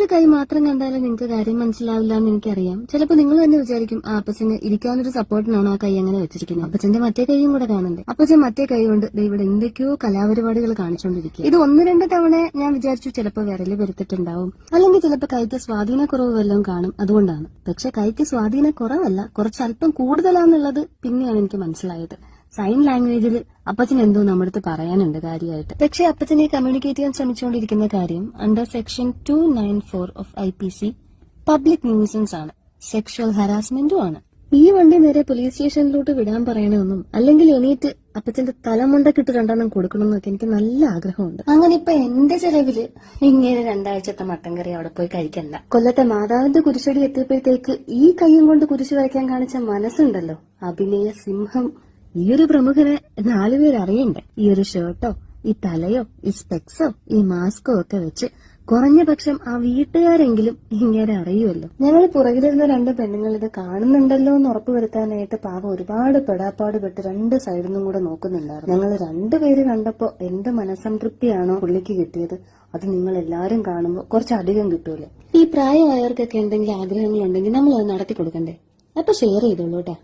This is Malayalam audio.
ഒരു കൈ മാത്രം കണ്ടാലും നിങ്ങൾക്ക് കാര്യം മനസ്സിലാവില്ല എന്ന് എനിക്കറിയാം. ചിലപ്പോൾ നിങ്ങൾ തന്നെ വിചാരിക്കും ആ അപ്പച്ചന് ഇരിക്കാനൊരു സപ്പോർട്ടിനാണോ ആ കൈ അങ്ങനെ വെച്ചിരിക്കുന്നത്? അപ്പച്ചന്റെ മറ്റേ കൈയും കൂടെ കാണണ്ടേ അപ്പച്ചൻ മറ്റേ കൈ കൊണ്ട് ഇവിടെ എന്തൊക്കെയോ കലാപരിപാടികൾ കാണിച്ചുകൊണ്ടിരിക്കുക ഇത് ഒന്ന് രണ്ട് തവണ ഞാൻ വിചാരിച്ചു ചിലപ്പോൾ വിരൽ പെരുത്തിട്ടുണ്ടാവും അല്ലെങ്കിൽ ചിലപ്പോൾ കൈക്ക് സ്വാധീനക്കുറവ് വല്ലതും കാണും. അതുകൊണ്ടാണ്. പക്ഷെ കൈക്ക് സ്വാധീനക്കുറവല്ല കുറച്ചല്പം കൂടുതലാന്നുള്ളത് പിന്നെയാണ് എനിക്ക് മനസ്സിലായത്. സൈൻ ലാംഗ്വേജിൽ അപ്പച്ചൻ എന്തോ നമ്മുടെ പറയാനുണ്ട് കാര്യമായിട്ട് പക്ഷെ അപ്പച്ചനെ കമ്മ്യൂണിക്കേറ്റ് ചെയ്യാൻ ശ്രമിച്ചുകൊണ്ടിരിക്കുന്ന കാര്യം under section two nine four of I P C public nuisance ആണ്. സെക്ഷൽ ഹരാസ്മെന്റും ആണ്. ഈ വണ്ടി നേരെ പോലീസ് സ്റ്റേഷനിലോട്ട് വിടാൻ പറയണമെന്നും അല്ലെങ്കിൽ എണീറ്റ് അപ്പച്ചന്റെ തലമുണ്ടക്കിട്ട് രണ്ടെണ്ണം കൊടുക്കണമെന്നൊക്കെ എനിക്ക് നല്ല ആഗ്രഹമുണ്ട്. അങ്ങനെ ഇപ്പൊ എന്റെ ചെലവിൽ ഇങ്ങനെ രണ്ടാഴ്ചത്തെ മട്ടൻ കറി അവിടെ പോയി കഴിക്കണ്ട. കൊല്ലത്തെ മാതാവിന്റെ കുരിശടി എത്തിയപ്പോഴത്തേക്ക് ഈ കൈയും കൊണ്ട് കുരിശു വരയ്ക്കാൻ കാണിച്ച മനസ്സുണ്ടല്ലോ. അഭിനയ സിംഹം. ഈ ഒരു പ്രമുഖനെ നാലുപേർ അറിയണ്ടേ? ഈ ഒരു ഷർട്ടോ ഈ തലയോ ഈ സ്പെക്സോ ഈ മാസ്കോ ഒക്കെ വെച്ച് കുറഞ്ഞ പക്ഷം ആ വീട്ടുകാരെങ്കിലും ഇങ്ങനെ അറിയുമല്ലോ. ഞങ്ങൾ പുറകിലിരുന്ന രണ്ട് പെണ്ണുങ്ങൾ ഇത് കാണുന്നുണ്ടല്ലോ എന്ന് ഉറപ്പുവരുത്താനായിട്ട് പാവം ഒരുപാട് പെടാപ്പാട് പെട്ട് രണ്ട് സൈഡിൽ നിന്നും കൂടെ നോക്കുന്നുണ്ടായിരുന്നു. ഞങ്ങൾ രണ്ടുപേര് കണ്ടപ്പോ എന്ത് മനസംതൃപ്തിയാണോ പുള്ളിക്ക് കിട്ടിയത്. അത് നിങ്ങൾ എല്ലാരും കാണുമ്പോൾ കുറച്ചധികം കിട്ടൂലേ? ഈ പ്രായമായവർക്കൊക്കെ എന്തെങ്കിലും ആഗ്രഹങ്ങളുണ്ടെങ്കിൽ നമ്മൾ അത് നടത്തി കൊടുക്കണ്ടേ അപ്പൊ ഷെയർ ചെയ്തോളൂ കേട്ടോ.